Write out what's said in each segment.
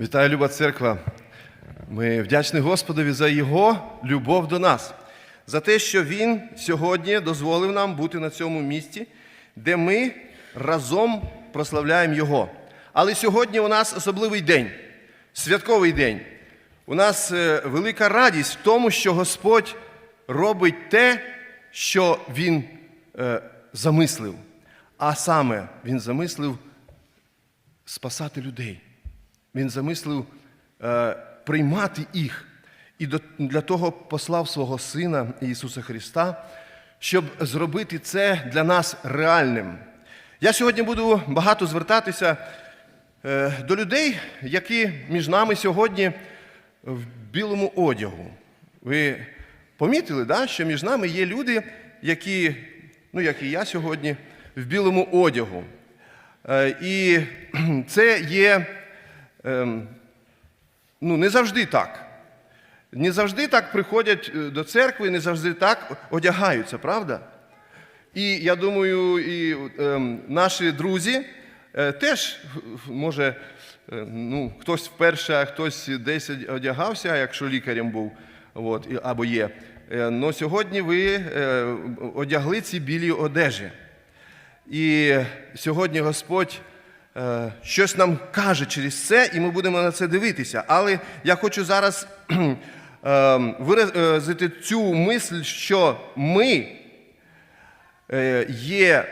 Вітаю, люба церква. Ми вдячні Господові за Його любов до нас, за те, що Він сьогодні дозволив нам бути на цьому місці, де ми разом прославляємо Його. Але сьогодні у нас особливий день, святковий день. У нас е, велика радість в тому, що Господь робить те, що Він е, замислив. А саме Він замислив спасати людей. Він замислив е, приймати їх. І для того послав свого Сина Ісуса Христа, щоб зробити це для нас реальним. Я сьогодні буду багато звертатися е, до людей, які між нами сьогодні в білому одягу. Ви помітили, да, що між нами є люди, які, ну як і я сьогодні, в білому одягу. Е, І це є ну, не завжди так. Не завжди так приходять е, до церкви, не завжди так одягаються, правда? І я думаю, і ем, наші друзі е, теж, може, е, ну, хтось вперше, а хтось десь одягався, якщо лікарем був, от, або є. Але сьогодні ви одягли ці білі одежі. І сьогодні Господь щось нам каже через це, і ми будемо на це дивитися. Але я хочу зараз е, виразити цю мисль, що ми е, є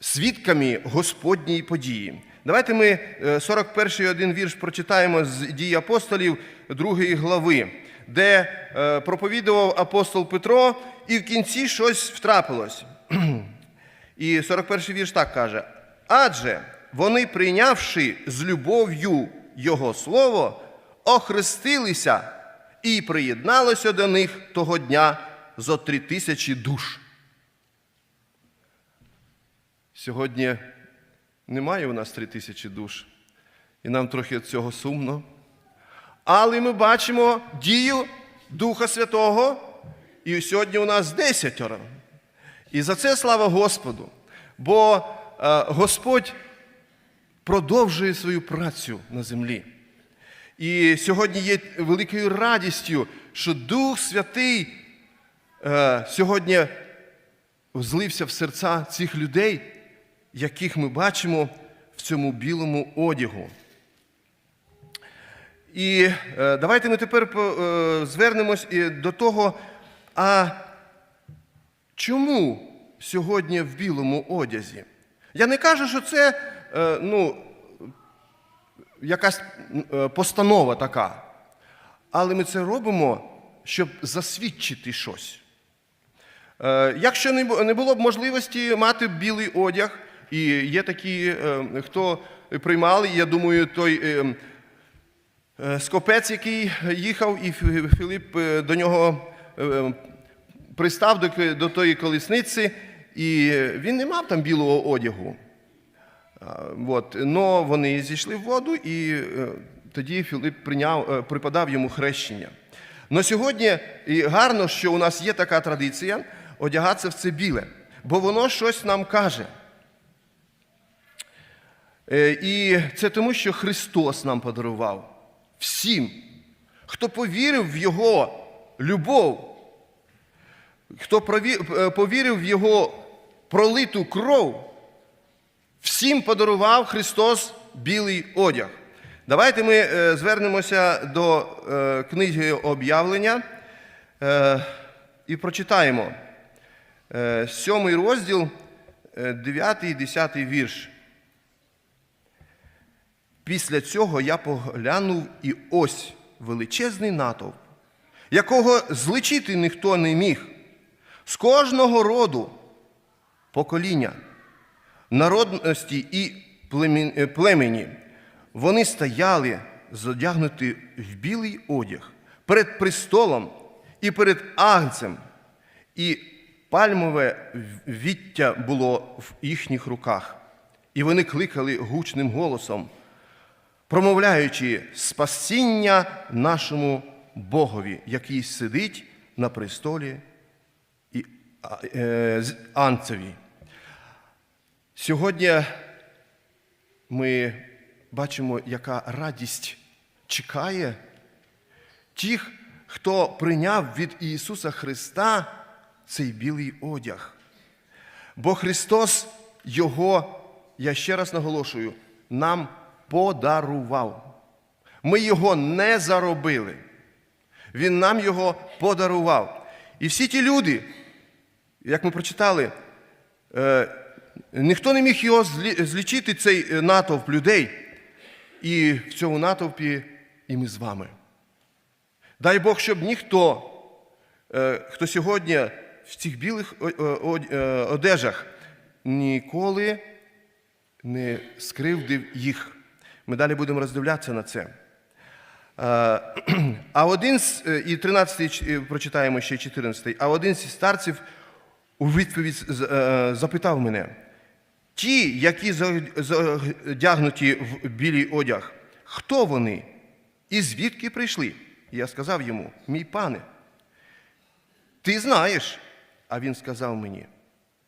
свідками Господньої події. Давайте ми е, 41 один вірш прочитаємо з дій апостолів 2 глави, де е, проповідував апостол Петро, і в кінці щось втрапилось. І 41 вірш так каже: адже вони, прийнявши з любов'ю Його слово, охрестилися і приєдналося до них того дня зо три тисячі душ. Сьогодні немає у нас три тисячі душ, і нам трохи від цього сумно. Але ми бачимо дію Духа Святого, і сьогодні у нас десятеро. І за це слава Господу. Бо Господь продовжує свою працю на землі. І сьогодні є великою радістю, що Дух Святий е, сьогодні злився в серця цих людей, яких ми бачимо в цьому білому одягу. І е, давайте ми тепер е, звернемось до того, а чому сьогодні в білому одязі? Я не кажу, що це е, ну, якась е, постанова така. Але ми це робимо, щоб засвідчити щось. Е, Якщо не було б можливості мати білий одяг, і є такі, хто приймали, я думаю, той скопець, який їхав, і Філіп до нього пристав до тої колісниці, і він не мав там білого одягу. От. Но вони зійшли в воду, і е, тоді Філип прийняв, е, припадав йому хрещення. Но сьогодні і гарно, що у нас є така традиція одягатися в це біле, бо воно щось нам каже. Е, І це тому, що Христос нам подарував всім, хто повірив в Його любов, хто повірив в Його пролиту кров, всім подарував Христос білий одяг. Давайте ми е, звернемося до е, книги об'явлення е, і прочитаємо сьомий розділ, е, 9 і 10 вірш. Після цього я поглянув і ось величезний натовп, якого зличити ніхто не міг, з кожного роду покоління, народності і е, племені. Вони стояли зодягнуті в білий одяг перед престолом і перед агнцем, і пальмове віття було в їхніх руках. І вони кликали гучним голосом, промовляючи спасіння нашому Богові, який сидить на престолі і е, анцеві. Сьогодні ми бачимо, яка радість чекає тих, хто прийняв від Ісуса Христа цей білий одяг. Бо Христос Його, я ще раз наголошую, нам подарував. Ми його не заробили. Він нам його подарував. І всі ті люди, як ми прочитали, е, ніхто не міг його злічити, цей е, натовп людей. І в цьому натовпі і ми з вами. Дай Бог, щоб ніхто, е, хто сьогодні в цих білих е, одежах, ніколи не скривдив їх. Ми далі будемо роздивлятися на це. А один з і 13 е, прочитаємо ще 14. А один зі старців у відповідь е, запитав мене: ті, які задягнуті в білий одяг, хто вони і звідки прийшли? Я сказав йому: мій пане, ти знаєш. А він сказав мені: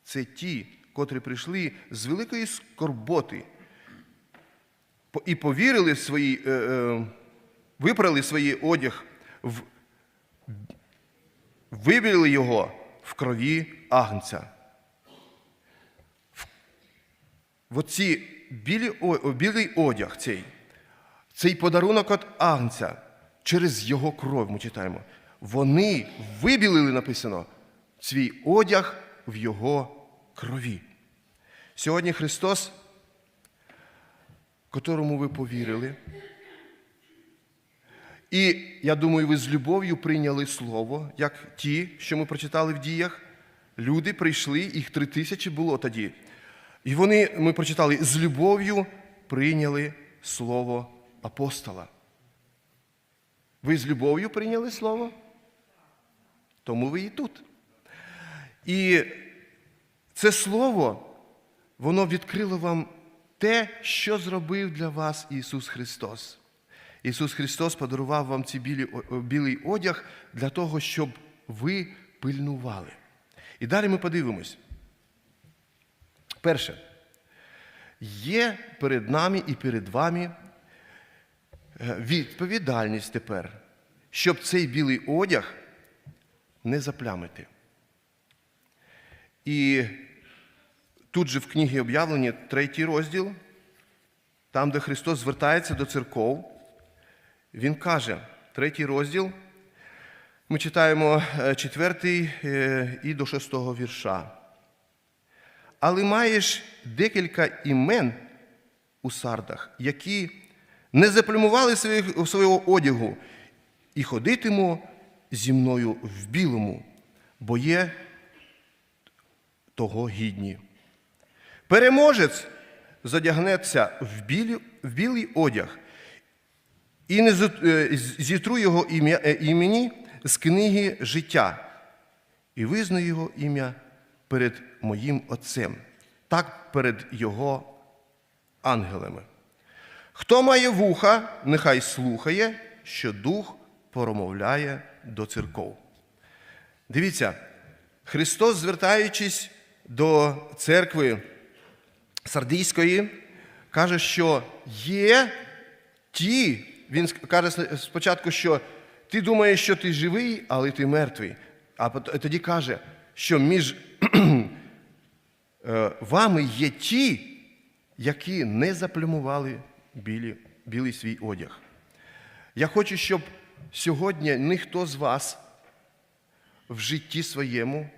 це ті, котрі прийшли з великої скорботи і повірили в свої, е, е, випрали свій одяг, в, вибіли його в крові агнця. В, оці білі, о, білий одяг цей, цей подарунок від агнця через його кров, ми читаємо, вони вибілили, написано, свій одяг в його крові. Сьогодні Христос котрому ви повірили. І я думаю, ви з любов'ю прийняли слово, як ті, що ми прочитали в діях. Люди прийшли, їх три тисячі було тоді. І вони, ми прочитали, з любов'ю прийняли слово апостола. Ви з любов'ю прийняли слово? Тому ви і тут. І це слово, воно відкрило вам те, що зробив для вас Ісус Христос. Ісус Христос подарував вам цей білий, білий одяг для того, щоб ви пильнували. І далі ми подивимось. Перше, є перед нами і перед вами е, відповідальність тепер, щоб цей білий одяг не заплямити. І тут же в книгі об'явлення, третій розділ, там, де Христос звертається до церков, Він каже, третій розділ, ми читаємо е, четвертий е, і до шостого вірша. Але маєш декілька імен у сардах, які не заплюмували свого одягу і ходитиму зі мною в білому, бо є того гідні. Переможець задягнеться в, білі, в білий одяг і не е, зітру його е, імені з книги життя і визнаю його ім'я перед моїм Отцем, так перед його ангелами. Хто має вуха, нехай слухає, що Дух промовляє до церков. Дивіться, Христос, звертаючись до церкви Сардійської, каже, що є ті, він каже спочатку, що ти думаєш, що ти живий, але ти мертвий. А тоді каже, що між е, вами є ті, які не заплюмували білі, білий свій одяг. Я хочу, щоб сьогодні ніхто з вас в житті своєму,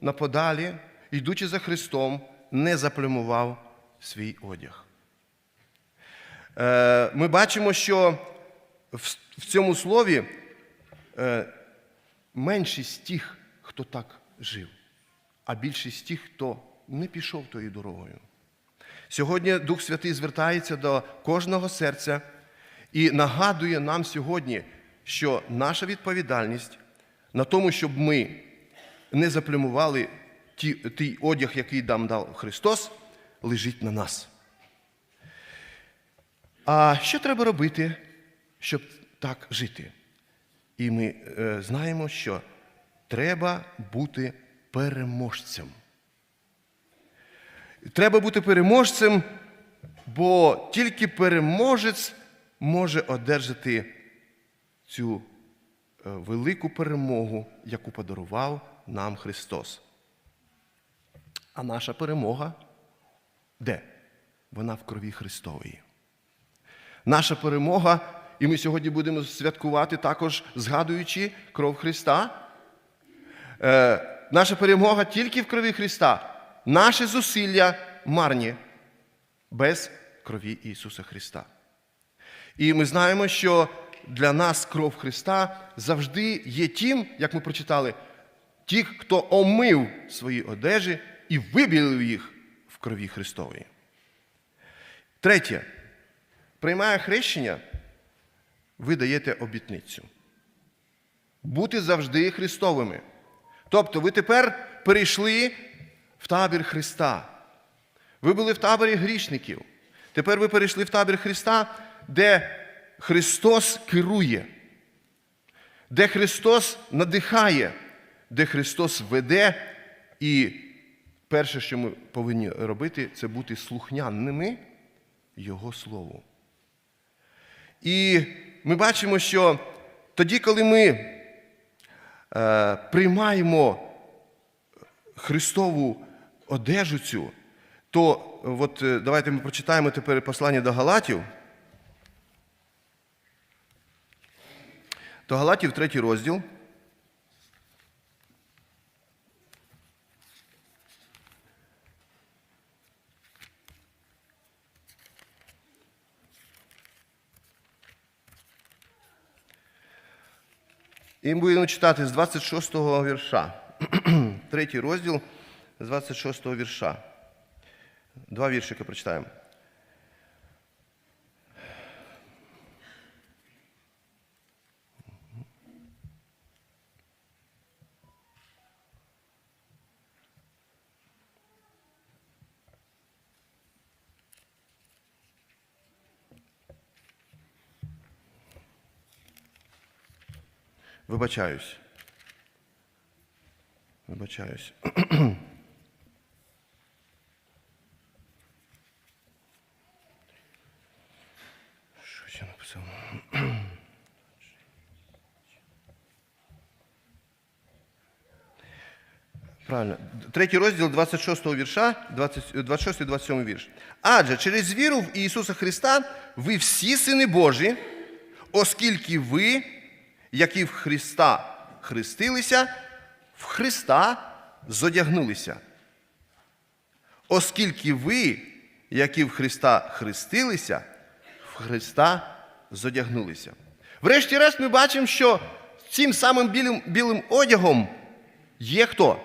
наподалі, йдучи за Христом, не заплюмував свій одяг. Е, Ми бачимо, що в цьому слові е, меншість тих, хто так жив, а більшість тих, хто не пішов тою дорогою. Сьогодні Дух Святий звертається до кожного серця і нагадує нам сьогодні, що наша відповідальність на тому, щоб ми не заплюмували ті, той одяг, який нам дав Христос, лежить на нас. А що треба робити, щоб так жити? І ми е, знаємо, що треба бути переможцем. Треба бути переможцем бо тільки переможець може одержати цю е, велику перемогу, яку подарував нам Христос. А наша перемога де? Вона в крові Христової. Наша перемога, і ми сьогодні будемо святкувати також, згадуючи кров Христа. Е, наша перемога тільки в крові Христа. Наші зусилля марні без крові Ісуса Христа. І ми знаємо, що для нас кров Христа завжди є тим, як ми прочитали, ті, хто омив свої одежі і вибілив їх в крові Христової. Третє. Приймає хрещення, ви даєте обітницю. Бути завжди Христовими. Тобто ви тепер перейшли в табір Христа. Ви були в таборі грішників. Тепер ви перейшли в табір Христа, де Христос керує, де Христос надихає, де Христос веде. І перше, що ми повинні робити, це бути слухняними Його Слову. І ми бачимо, що тоді, коли ми е, приймаємо Христову одежу цю, то от е, давайте ми прочитаємо тепер послання до Галатів. До Галатів, третій розділ. І ми будемо читати з 26 го вірша. Третій розділ з 26 го вірша. Два віршика прочитаємо. Вибачаюсь. Вибачаюсь. Що я написав? Правильно. Третій розділ 26 вірша, 26 і 27 вірш. Адже через віру в Ісуса Христа ви всі сини Божі, оскільки ви, які в Христа хрестилися, в Христа зодягнулися. Оскільки ви, які в Христа хрестилися, в Христа зодягнулися. Врешті-решт ми бачимо, що цим самим білим, білим одягом є хто?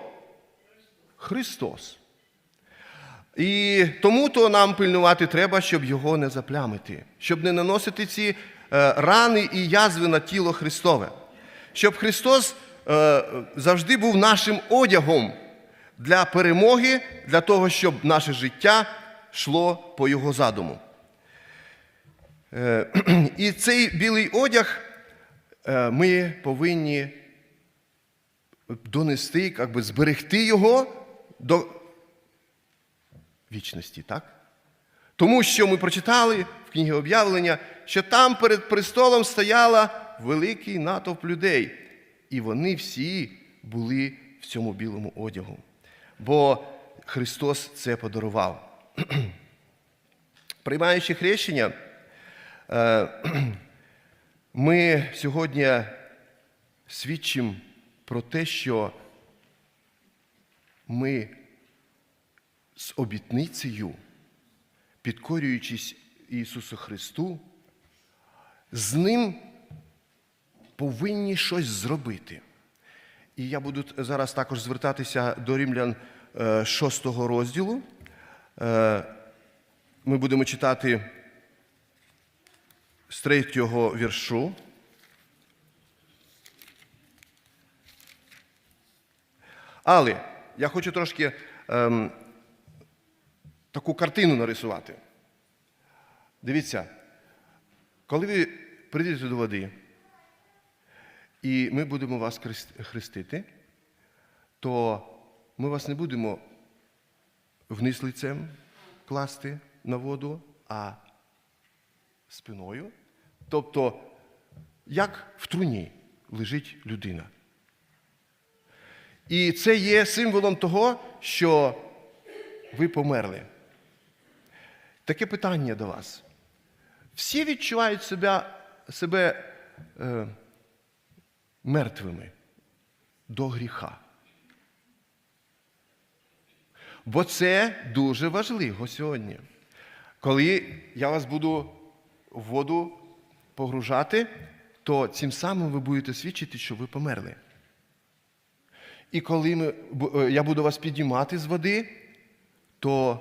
Христос. І тому то нам пильнувати треба, щоб його не заплямити, щоб не наносити ці рани і язви на тіло Христове. Щоб Христос е, завжди був нашим одягом для перемоги, для того, щоб наше життя йшло по Його задуму. Е, і цей білий одяг е, ми повинні донести, як би зберегти його до вічності, так? Тому що ми прочитали в книгі об'явлення, що там перед престолом стояла великий натовп людей, і вони всі були в цьому білому одягу. Бо Христос це подарував. Приймаючи хрещення, е, ми сьогодні свідчимо про те, що ми з обітницею, підкорюючись Ісусу Христу, з Ним повинні щось зробити. І я буду зараз також звертатися до рівлян 6 розділу. Е, Ми будемо читати з третього віршу. Але я хочу трошки ем, таку картину нарисувати. Дивіться, коли ви прийдете до води, і ми будемо вас хрестити, то ми вас не будемо вниз лицем класти на воду, а спиною. Тобто, як в труні лежить людина. І це є символом того, що ви померли. Таке питання до вас. Всі відчувають себе, себе е, мертвими до гріха. Бо це дуже важливо сьогодні. Коли я вас буду в воду погружати, то цим самим ви будете свідчити, що ви померли. І коли ми, е, я буду вас підіймати з води, то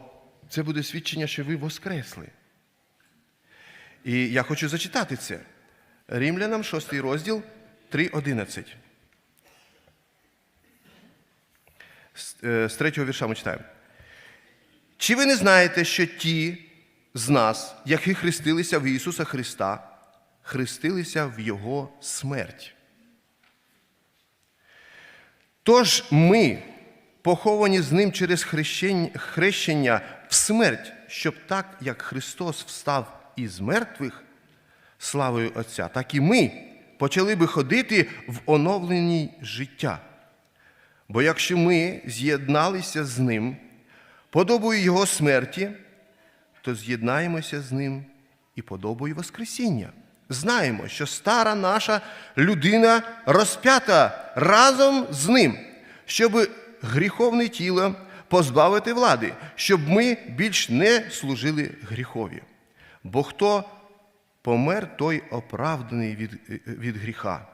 це буде свідчення, що ви воскресли. І я хочу зачитати це. Римлянам 6 розділ 3.11. З, е, з третього вірша ми читаємо. Чи ви не знаєте, що ті з нас, які хрестилися в Ісуса Христа, хрестилися в Його смерть? Тож ми, поховані з Ним через хрещення в смерть, щоб так, як Христос встав із мертвих славою Отця, так і ми почали би ходити в оновленні життя. Бо якщо ми з'єдналися з Ним подобою Його смерті, то з'єднаємося з Ним і подобою Воскресіння. Знаємо, що стара наша людина розп'ята разом з Ним, щоб гріховне тіло позбавити влади, щоб ми більш не служили гріхові. Бо хто помер, той оправданий від, від гріха.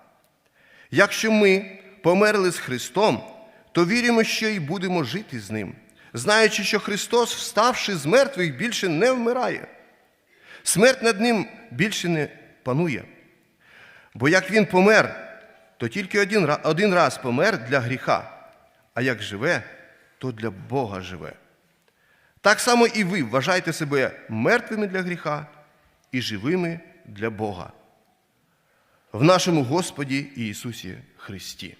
Якщо ми померли з Христом, то віримо, що і будемо жити з Ним, знаючи, що Христос, вставши з мертвих, більше не вмирає. Смерть над ним більше не панує. Бо як він помер, то тільки один, один раз помер для гріха, а як живе, то для Бога живе. Так само і ви вважайте себе мертвими для гріха і живими для Бога в нашому Господі Ісусі Христі.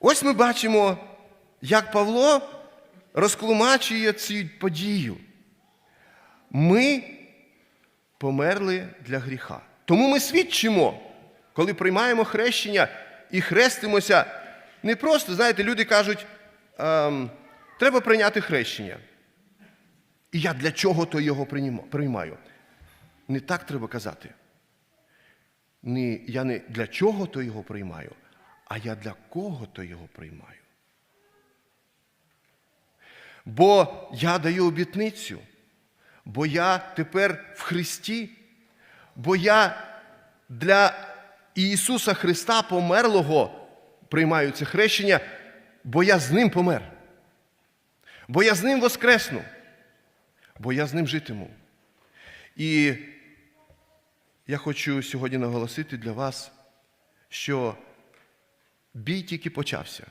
Ось ми бачимо, як Павло розклумачує цю подію. Ми померли для гріха. Тому ми свідчимо, коли приймаємо хрещення і хрестимося. Не просто, знаєте, люди кажуть, ем, треба прийняти хрещення. І я для чого то його приймаю? Не так треба казати. Не, я не для чого то його приймаю, а я для кого то його приймаю. Бо я даю обітницю, бо я тепер в Христі, бо я для Ісуса Христа померлого приймаю це хрещення, бо я з Ним помер. Бо я з Ним воскресну, бо я з Ним житиму. І я хочу сьогодні наголосити для вас, що бій тільки почався.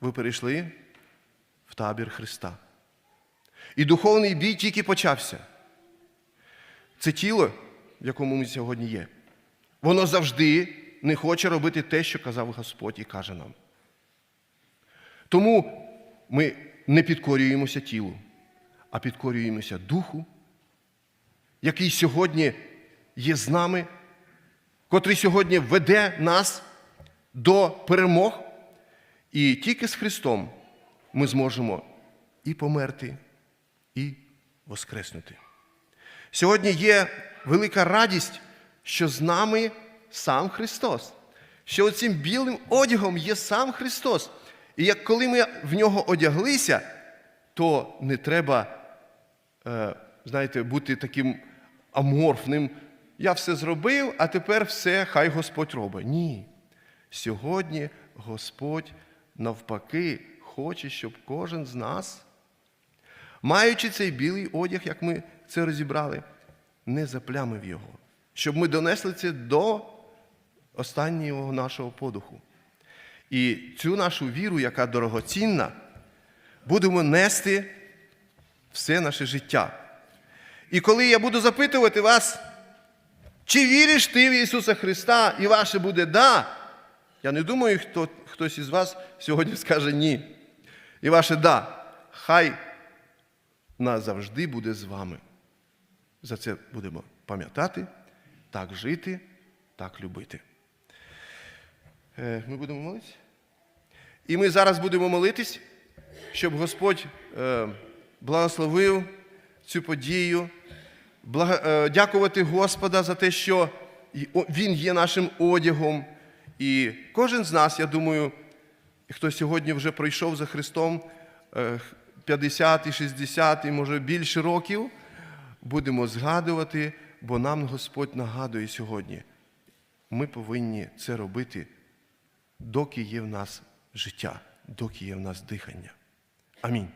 Ви перейшли в табір Христа. І духовний бій тільки почався. Це тіло, в якому ми сьогодні є. Воно завжди не хоче робити те, що казав Господь і каже нам. Тому ми не підкорюємося тілу, а підкорюємося духу, який сьогодні є з нами, котрий сьогодні веде нас до перемог. І тільки з Христом ми зможемо і померти, і воскреснути. Сьогодні є велика радість, що з нами сам Христос, що цим білим одягом є сам Христос. І як коли ми в нього одяглися, то не треба, е, знаєте, бути таким аморфним. Я все зробив, а тепер все, хай Господь робить. Ні. Сьогодні Господь навпаки хоче, щоб кожен з нас, маючи цей білий одяг, як ми це розібрали, не заплямив його, щоб ми донесли це до останнього нашого подуху. І цю нашу віру, яка дорогоцінна, будемо нести все наше життя. І коли я буду запитувати вас, чи віриш ти в Ісуса Христа, і ваше буде да, я не думаю, хто, хтось із вас сьогодні скаже ні. І ваше да. Хай назавжди буде з вами. За це будемо пам'ятати, так жити, так любити. Е, Ми будемо молитися? І ми зараз будемо молитись, щоб Господь е, благословив цю подію, е, дякувати Господа за те, що Він є нашим одягом. І кожен з нас, я думаю, хто сьогодні вже пройшов за Христом е, 50 і 60 і може більше років, будемо згадувати, бо нам Господь нагадує сьогодні. Ми повинні це робити, доки є в нас життя, доки є в нас дихання. Амінь.